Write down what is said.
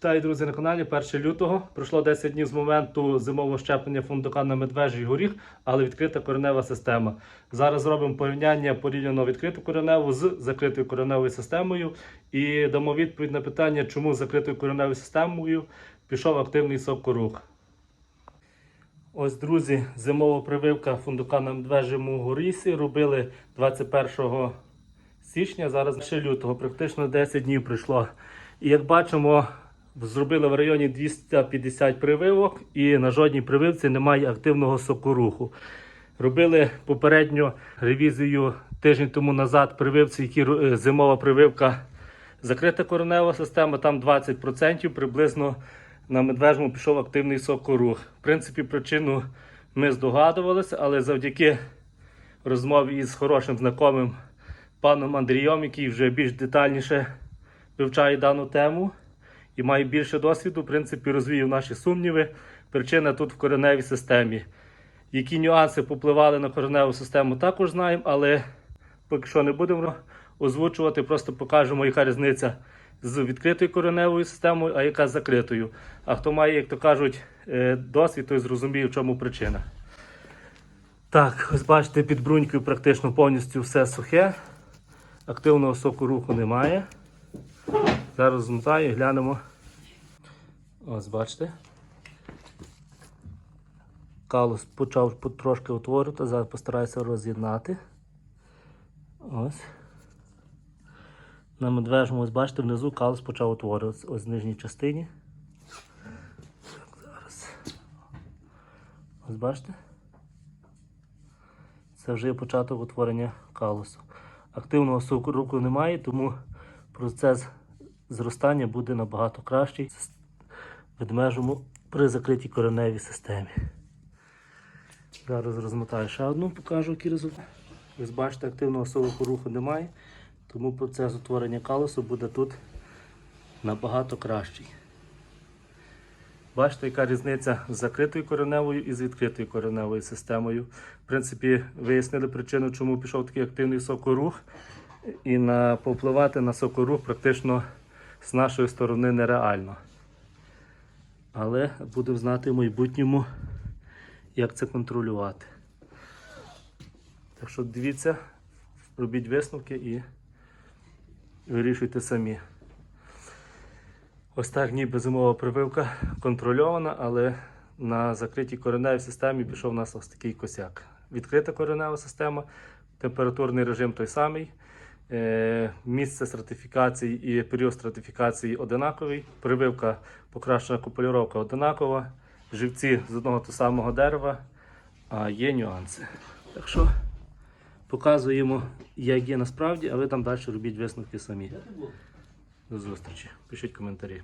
Вітаю, друзі, на каналі 1 лютого. Пройшло 10 днів з моменту зимового щеплення фундука на медвежий горіх, але відкрита коренева система. Зараз зробимо порівняння порівняно відкриту кореневу з закритою кореневою системою і дамо відповідь на питання, чому з закритою кореневою системою пішов активний сокорух. Ось, друзі, зимова прививка фундука на медвежому горісі робили 21 січня, зараз ще лютого, практично 10 днів пройшло. І як бачимо, зробили в районі 250 прививок, і на жодній прививці немає активного сокоруху. Робили попередню ревізію тиждень тому назад прививці, які е, зимова прививка закрита коренева система, там 20% приблизно на медвежому пішов активний сокорух. В принципі, причину ми здогадувалися, але завдяки розмові із хорошим знайомим паном Андрієм, який вже більш детальніше вивчає дану тему і має більше досвіду, в принципі, розвіяв наші сумніви. Причина тут в кореневій системі. Які нюанси попливали на кореневу систему, також знаємо, але поки що не будемо озвучувати, просто покажемо, яка різниця з відкритою кореневою системою, а яка з закритою. А хто має, як то кажуть, е, досвід, той зрозуміє, в чому причина. Так, ось бачите, під брунькою практично повністю все сухе. Активного соку руху немає. Зараз змотаю і глянемо. Ось бачите. Калус почав потрошки утворити, зараз постараюся роз'єднати. Ось. На медвежому, ось бачите, внизу калус почав утворюватися. Ось в нижній частині. Так, зараз. Ось бачите? Це вже є початок утворення калусу. Активного руку немає, тому процес зростання буде набагато кращий ведмежому при закритій кореневій системі. Зараз розмотаю ще одну, покажу який результат. Ви бачите, активного сового руху немає, тому процес утворення калусу буде тут набагато кращий. Бачите, яка різниця з закритою кореневою і з відкритою кореневою системою. В принципі, вияснили причину, чому пішов такий активний сокорух. І на, повпливати на сокорух практично з нашої сторони нереально. Але будемо знати в майбутньому, як це контролювати. Так що дивіться, робіть висновки і вирішуйте самі. Ось так ніби зимова прививка контрольована, але на закритій кореневій системі пішов у нас ось такий косяк. Відкрита коренева система, температурний режим той самий. Е, Місце стратифікації і період стратифікації одинаковий. Прививка, покращена купулюровка одинакова. Живці з одного того самого дерева, а є нюанси. Так що показуємо, як є насправді, а ви там далі робіть висновки самі. До зустрічі. Пишіть коментарі.